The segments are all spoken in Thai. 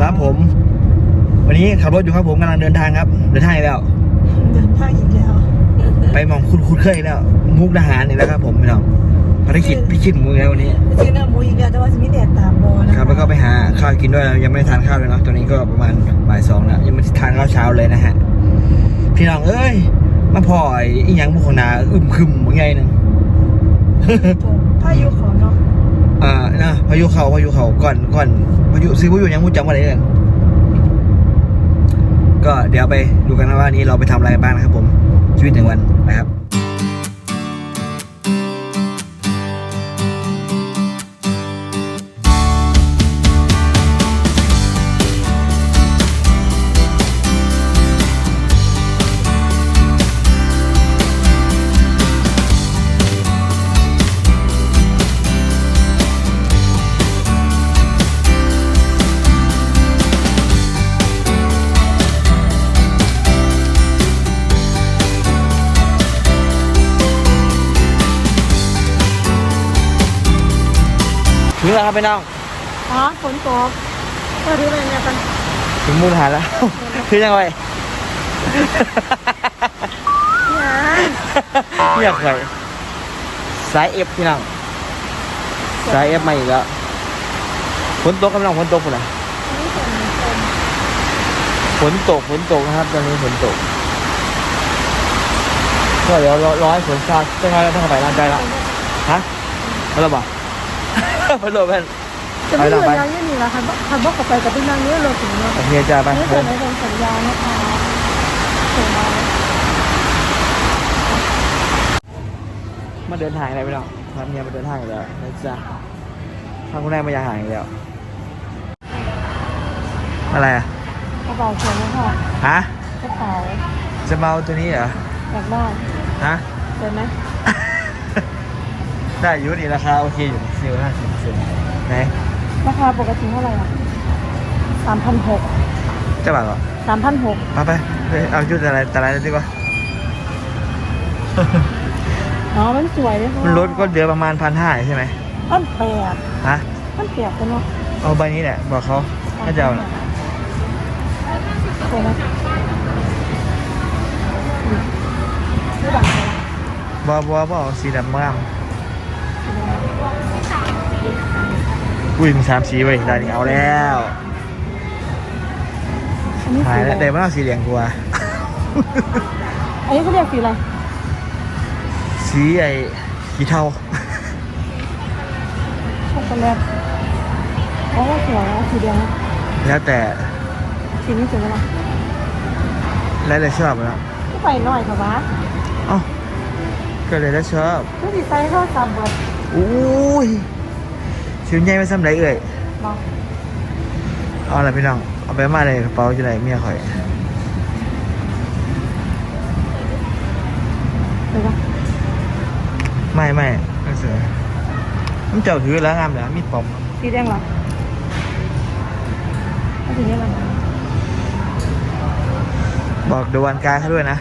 ครับผม วันนี้ขับรถอยู่ครับผมกำลังเดินทางครับ เดินทางอีกแล้ว เดินทางอีกแล้ว ไปมองคุณคุณเคยแล้ว มุกดาหารนี่แหล้วครับผมพี่น้องภารกิจพิชิตหมูอีกแล้ววันนี้ ซื้อเนื้อหมูอีกแล้วแต่ว่าจะมีแดดตามบอนะครับแล้วก็ไปหาข้าวกินด้วยเรายังไม่ได้ทานข้าวเลยเนาะตอนนี้ก็ประมาณบ่ายสองแล้วยังไม่ได้ทานข้าวเช้าเลยนะฮะพี่น้องเอ้ยมาพอไอ้อีหยังบุคนาอึมครึมเหมือนไงหนึ่งโถพายุเขอเนาะ อ่านะพายุเขาพายุเขาก่อนก่อนพายุซีพายุยังพูดจำอะไรกันก็เดี๋ยวไปดูกันนะว่านนี้เราไปทำอะไรบ้างนะครับผมชีวิตหนึ่งวันนะครับ ถึงแล้วครับพี่น้องอ๋อฝนตกก็ถืออะไรเนี่ยกันถึงมูลหารแล้วคือยังไงเนี่ยไม่อยากใส่สายเอฟพี่น้องสายเอฟมาอีกแล้วฝนตกกำลังฝนตกคุณนะนี่ฝนตกฝนตกฝนตกนะครับตอนนี้ฝนตกก็เดี๋ยวรอรอให้ฝนซาจะไงแล้วต้องเข้าไปร้านใจละฮะมาแล้วบ่มา โหลดแม่นจะไม่เหลือยังยี่นี่ละค่ะคันบอกกับไปกับพี่นางเนี้เราถึงเนาะโอเคจ้าไปนี่เดิจะนในโรงสัญญานะคะถึงมามาเดินทางอะไรพี่น้องพาเมียมาเดินทางอีกแล้วนะจ๊ะพาคุณแม่มาอยาหางอีกแล้วอะไรอะกระเป๋าเขียนนะคะฮะกระเป๋าจะมาเอาตัวนี้เหรออยากได้ฮะเจอไหม ได้อยุนี่ราคาโอเคอยู่สี่ห้าสิบเซนไหนราคาปกติเท่าไหร่อะสามพันหกเจะบาทเหรอสามพันหกมาไปไปเอาชุดอะไรแต่ละอะไรดีกว่า อ๋อมันสวยเลยค่ะมันลดก็เดือนประมาณพันห้าใช่ไหมพันแปดฮะพันแปดไปเนาะเอาใบนี้แหละบอกเขาถ้าจะเอาน่ะสวยไหมซื้อบัตรไปละบอบอบเอาสีดำบ้าง อุ้ยมีสามสีเว้ยได้เอาแล้วอันนี้หาสียอะไรแล้วเดี๋ยวมันเอาสีเหลืองกลัวอันนี้เขาเรียกสีอะไร สีไอ้สีเทาช็อกโกแลตเพราะว่าสวยนะสีแดงนะแล้วแต่สีนี้สวยไหมล่ะแล้วแต่ชอบแล้วก็ไปหน่อยค่ะวะเอ้าก็เลยแล้วชอบก็สีไซส์เท่าสามบาท อุ้ยชิวใหญ่ไม่ซ้ำไรเอ่ยเนาะเอาอะไรพี่น้อง เอาไปมาเลยกระเป๋าจะไหนเมียข่อยเห็นปะไม่ไม่ไม่เสือมันเจ้าถือแล้วงามเลยมีดปอมสีแดงเหรอเอาสีนี้มันบอกเดวันกาเขาด้วยนะ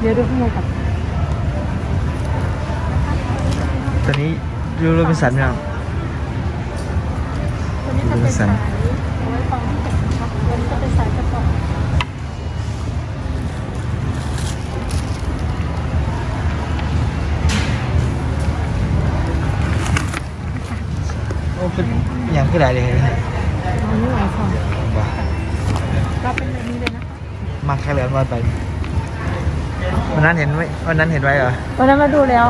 เดี๋ยวดูข้างในก่อน ตอนนี้ยูโรเป็นสันพี่น้องตัวนี้จะเป็นสายเอาไว้ฟังที่เก็บนะครับตัวนี้จะเป็นสายกระป๋องโอ้เป็นอย่างขึ้นหลายเลยอ๋อนี่หลายของว้าก็เป็นแบบนี้เลยนะคะมักแค่เหลือมาไปวันนั้นเห็นไหมวันนั้นเห็นไว้เหรอวันนั้นมาดูแล้ว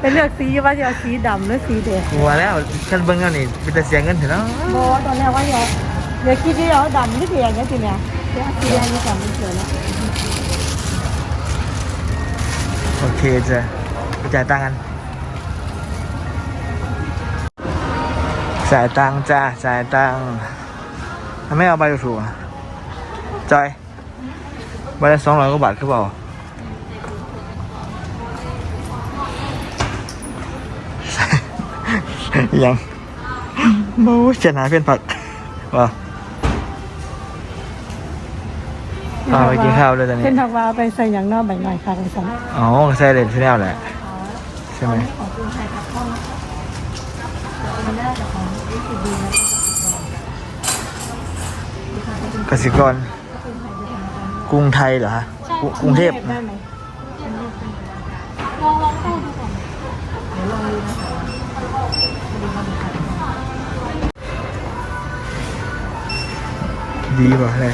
เป็นเลือกสีว่าจะเอาสีดำหรือสีแดงกลัวแล้วฉันเบิ้งกันนี่เป็นแต่เสียเงินเถอะเนาะโบตอนแรกว่าเดี๋ยวเดี๋ยวคิดที่เอาดำที่แดงเนี่ยสิเนี่ยเดี๋ยวเอาสีแดงนี่ก่อนมันสวยแล้วโอเคจ้ะไปจ่ายตังค์กันจ่ายตังค์จ้าจ่ายตังค์ทำไมเอาใบถูกๆอะจอยใบละสองร้อยกว่าบาทคือเปล่า ยังมูจะหนาเป็นผักว้าพาไปกินข้าวเลยตอนนี้เป็นผักวาเอาไปใส่อย่างนอกใบหน่อยค่ะคุณสมอ๋อใส่เลนที่แนวแหละใช่ไหมของคุณใส่ผักข้าวนะคะมันได้จากของกสิกรกรุงไทยเหรอฮะกรุกรุงเทพได้ไหม ดีป่ะอะไร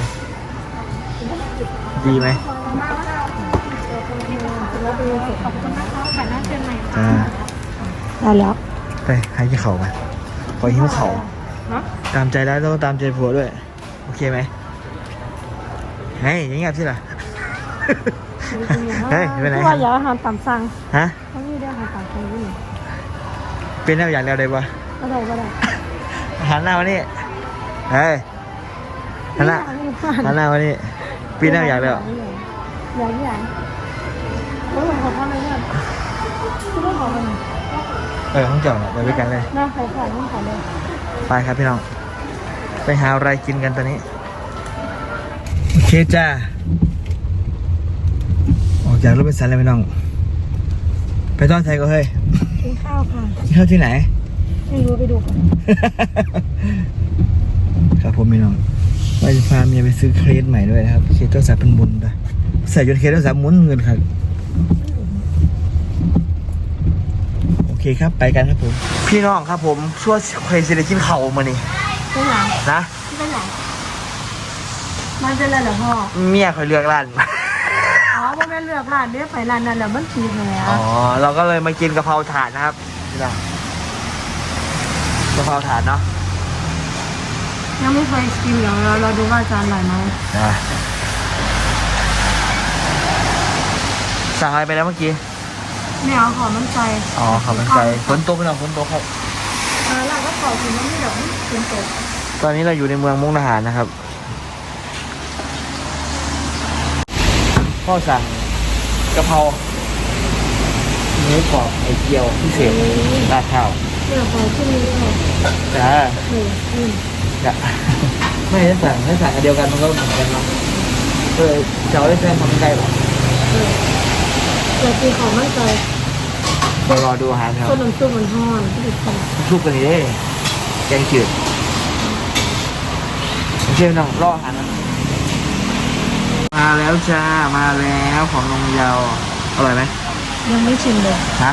ดีไหมแล้วดูเสร็จขอบคุณนะคะแต่น่าเชิญใหม่อ่าได้แล้วไปให้ที่เขามาขอหิ้วเขาเนาะตามใจได้วต้องตามใจผัวด้วย โอเคไหมเฮ้ยอยังเงียบสิล่ะเฮ้ยไปไหนเพราะว่าอยากอาหารตามสั่งฮะเขามีได้อาหารตามสั่งด้วยนี่เป็นแนวอย่างเดียวเลยปะก็ได้ก็ได้หันหน้ามานี่เฮ้ย หันหน้าหันหน้ามานี่ปีแนวอย่างเดียวอยากอยากโอ้ยขอทำอะไรเนี่ยคือต้องขอมันเออห้องเจอดไปด้วยกันเลยน่าขายขายต้องขายเลยไปครับพี่น้อง ไปหาอะไรกินกันตอนนี้ โอเคจ้าออกจากรถไปสันเลยพี่น้อง ไปต้อนไทยก็เฮ้ยกินข้าวค่ะกินข้าวที่ไหนไม่รู้ไปดูก่อน ครับผมพี่น้อง ว่าจะพาเมียไปซื้อเคสใหม่ด้วยนะครับ เคสตัวสายเป็นบุญด้วยใส่ยนเคสตัวสายหมุนเงินครับ โอเคครับไปกันครับผม พี่น้องครับผมช่วยเคยสิได้กินเข่าวมานี่เป็นหลังนะที่เป็นหลังมันเป็นอะไรเหรอพ่อ เมียคอยเลือกร้านอ๋อว่าแม่เลือกร้านเนี้ยไปร้านนั้นแล้วมันผิดแล้วอ๋อเราก็เลยมากินกะเพราถาดนะครับนี่นะกะเพราถาดเนาะ ยังไม่เคยกินเดี๋ยวเราเราดูว่าจานอร่อยไหมนะสั่งอะไรไปแล้วเมื่อกี้ไม่เอาขอมันใจอ๋อขอบคุณใจฝนตกไปหน่อยฝนตกครับ เออเราก็ขอกินมันไม่แบบไม่เป็นตกตอนนี้เราอยู่ในเมืองมุกดาหารนะครับ พ่อสั่งกะเพราเนื้อกรอบไข่เจียวพิเศษราดข้าวเลือกไปที่นี่เลยจ้า หนึ่งอืม จ้ะไม่ได้สั่งถ้าสั่งอันเดียวกันมันก็เหมือนกันเนาะเออจะเอาได้แฟนทำใกล้หรอเอออยากกินของมันใจมารอดูอาหารครับต้นน้ำซุปมันห้อนที่ติดคอชุบกันนี้ได้แกงจืดโอเคน้องรออาหารนะมาแล้วจ้ามาแล้วของนงเยาวอร่อยไหมยังไม่ชิมเลยฮะ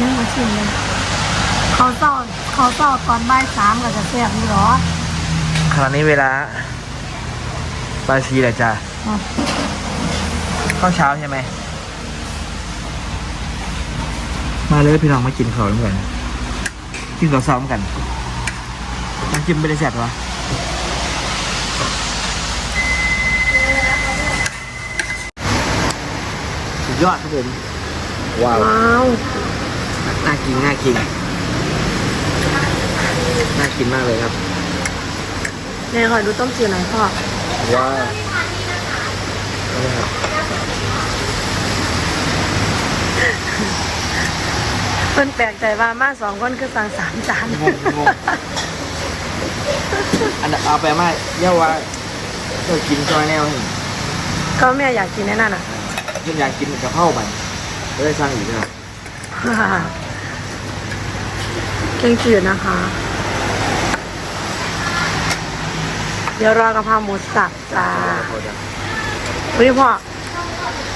ยังไม่ชิมเลยเขาเศร้าเขาเศร้าตอนบ่ายสามก็จะแซ่บนี่หรอ ขณะนี้เวลาปลายชีแหละจ้าอะข้าวเช้าใช่ไหม มาเลยพี่น้องมากินข้าวด้วยกัน กินข้าวซ้อมกันน้ำจิ้มไม่ได้แซ่บวะสุดยอดครับผมว้าวว้าว น่ากิน น่ากิน น่ากินมากเลยครับ แม่ขอดูต้มจืดหน่อยพ่อ ว้าวเอาเลยครับเพิ่นแปลกใจว่ามาสองคนคือสั่งสามจานงงงงอันนั้นเอาไปมาเย่าว่าเรากินซอยแนวเห็นก็แม่อยากกินแน่นอนอะจนอยากกินกะเพราบันก็เลยสั่งอีกนะครับแกงจืดนะคะ เดี๋ยวรอกระเพราหมูสับจ้าเฮ้พ่อ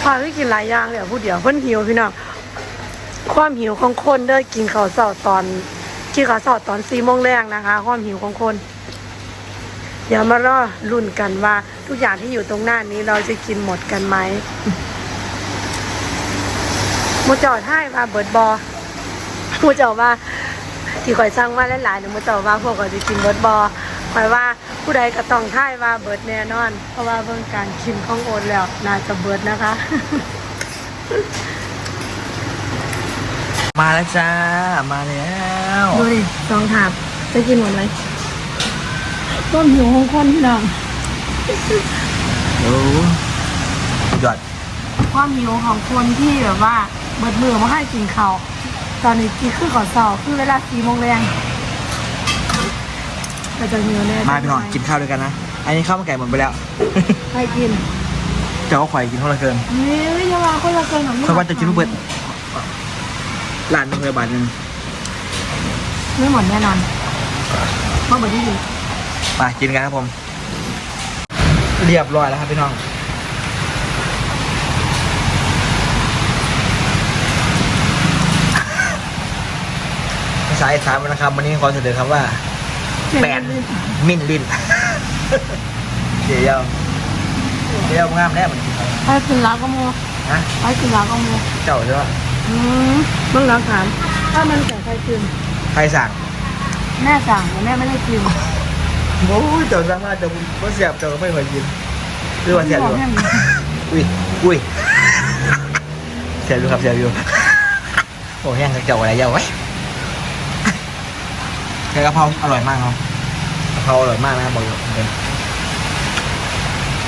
พ่อที่กินหลายอย่างเลยพูดเดี๋ยวเพิ่นหิวพี่น้องความหิวของคนเด้อกินข้าวเสาตอนกินข้าวเสาตอนสี่โมงแรกนะคะ ความหิวของคน เดี๋ยวมารอลุ้นกันว่า ทุกอย่างที่อยู่ตรงหน้านี้เราจะกินหมดกันไหมมูจอดให้ว่าเบิร์ดบอมูจ้าว่าที่ข่อยสร้างมาหลายๆหนูมูจ้าว่าพวกก็จะกินเบิร์ดบอ ข่อยว่าผู้ใดก็ต้องท่ายว่าเบิร์ดแน่นอน เพราะว่าเบิ่งการกินของโอนแล้วน่าจะเบิร์ดนะคะ มาแล้วจ้า มาแล้วดูดิสองถาดจะกินหมดไหมต้นหิวของคนพี่น้องโอ้สุดยอดความหิวของคนที่แบบว่าเบิดมือมาให้กินข้าวตอนนี้กินคือก่อนเสาร์คือเวลาสี่โมงแรง ก็จะหิวแน่มาพี่น้องกินข้าวด้วยกันนะ อันนี้ข้าวมันไก่หมดไปแล้ว ใครกินเจ้าก็ข่อยกินเท่าไหร่เกินเฮ้ยอย่าว่าคนละเกินหน่อยค่อยว่าจะกินเบิดร้านหนึงเลยบาทหนึงไม่หมดแน่นอนเข้ามาที่ดีมากินกันครับผม เรียบร้อยแล้วครับพี่น้องภาษาอีสานนะครับวันนี้ขอเสนอคำว่า แปดมิ่นลิ้นเดี๋ยวเดี๋ยวงามแน่มันกินอะไรให้กินร้านก็มูนะให้กินร้านก็มูเจ้าใช่ปะอืมเมื่อเราถามถ้ามันแต่ใครกินใครสั่งแม่สั่งแต่แม่ไม่ได้กินโอ้ยเจ้าสั่งมาเจ้าว่าเสียบเจ้าก็ไม่เคยกินหรือว่าเสียบอยู่แม่มีอุ้ยอุ้ยเสียบอยู่ครับเสียบอยู่โอ้ยยังกับเจ้าอะไรเจ้าไว้ย แค่กะเพราอร่อยมากเนาะกะเพราอร่อยมากนะครับบอกเลย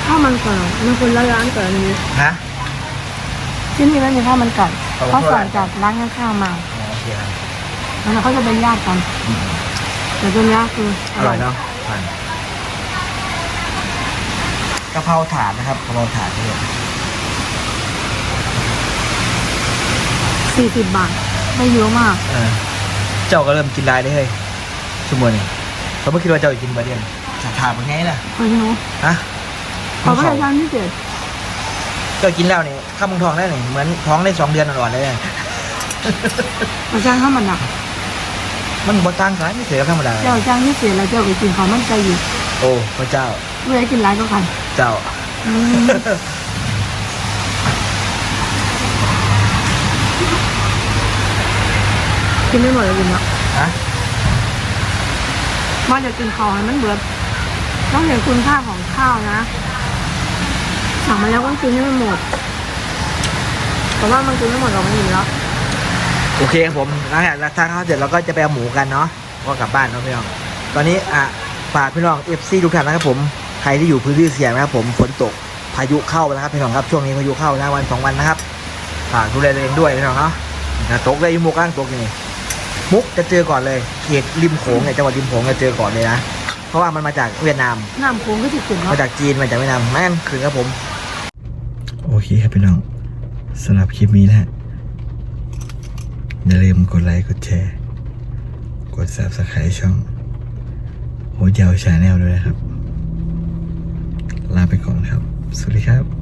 ข้าวมันไก่มันคนละร้านกับอันนี้ฮะที่นี่ไม่มีข้าวมันไก่เอาเขาเท่าไหร่สั่งจากร้านข้างๆมาอ๋อโอเคครับแล้วเขาจะเป็นญาติกันแต่ตัวเนี้ยคืออร่อยเนาะผ่านกะเพราถาดนะครับกะเพราถาดที่เห็นสี่สิบบาทไม่เยอะมากเออเจ้าก็เริ่มกินลายได้เฮ้ย ชั่วโมงนี้เขาไม่คิดว่าเจ้าจะกินบะเดียนสักถาดเป็นไงล่ะไม่รู้ฮะขอพระราชทานพิเศษเจ้ากินแล้วนี่ข้าวมึงทองได้นี่เหมือนท้องได้สองเดือนอ่อนๆเลยเนี่ยอาจารย์ข้าวมันหนักมันบ่ต่างกันไม่เสียกับธรรมดาเจ้าอาจารย์พิเศษแล้วเจ้าไปกินของมันใจอยู่โอ้พระเจ้าเพื่อให้กินร้านก็กันเจ้าอืมกินไม่หมดเลยกินเนาะฮะ ว่าจะกินข้าวให้มันเบิดต้องเห็นคุณค่าของข้าวนะสั่งมาแล้วก็กินให้มันหมดแต่ว่ามันกินไม่หมดเราไม่หิวแล้วโอเคครับผมหลังจากทานข้าวเสร็จเราก็จะไปเอาหมูกันเนาะก็กลับบ้านเนาะพี่น้องตอนนี้อะฝากพี่น้องเอฟซีทุกท่านนะครับผมใครที่อยู่พื้นที่เสี่ยงนะครับผมฝนตกพายุเข้านะครับพี่น้องครับช่วงนี้พายุเข้านะวันสองวันนะครับฝากดูแลตัวเองด้วยพี่น้องเนาะตกเลยอยูมุกอ้างตกนี่ มุกจะเจอก่อนเลยเขตริมโขงเนี่ยจังหวัดริมโขงจะเจอก่อนเลยนะเพราะว่ามันมาจากเวียดนามน้ำโค้งก็จะขึ้นเนาะมาจากจีนมาจากเวียดนามแม่นคืนครับผม โอเคครับพี่น้องสำหรับคลิปนี้นะฮะอย่าลืมกดไลค์กดแชร์ กด subscribe ช่องโหเยาวชาแนลด้วยนะครับ ลาไปก่อนครับ สวัสดีครับ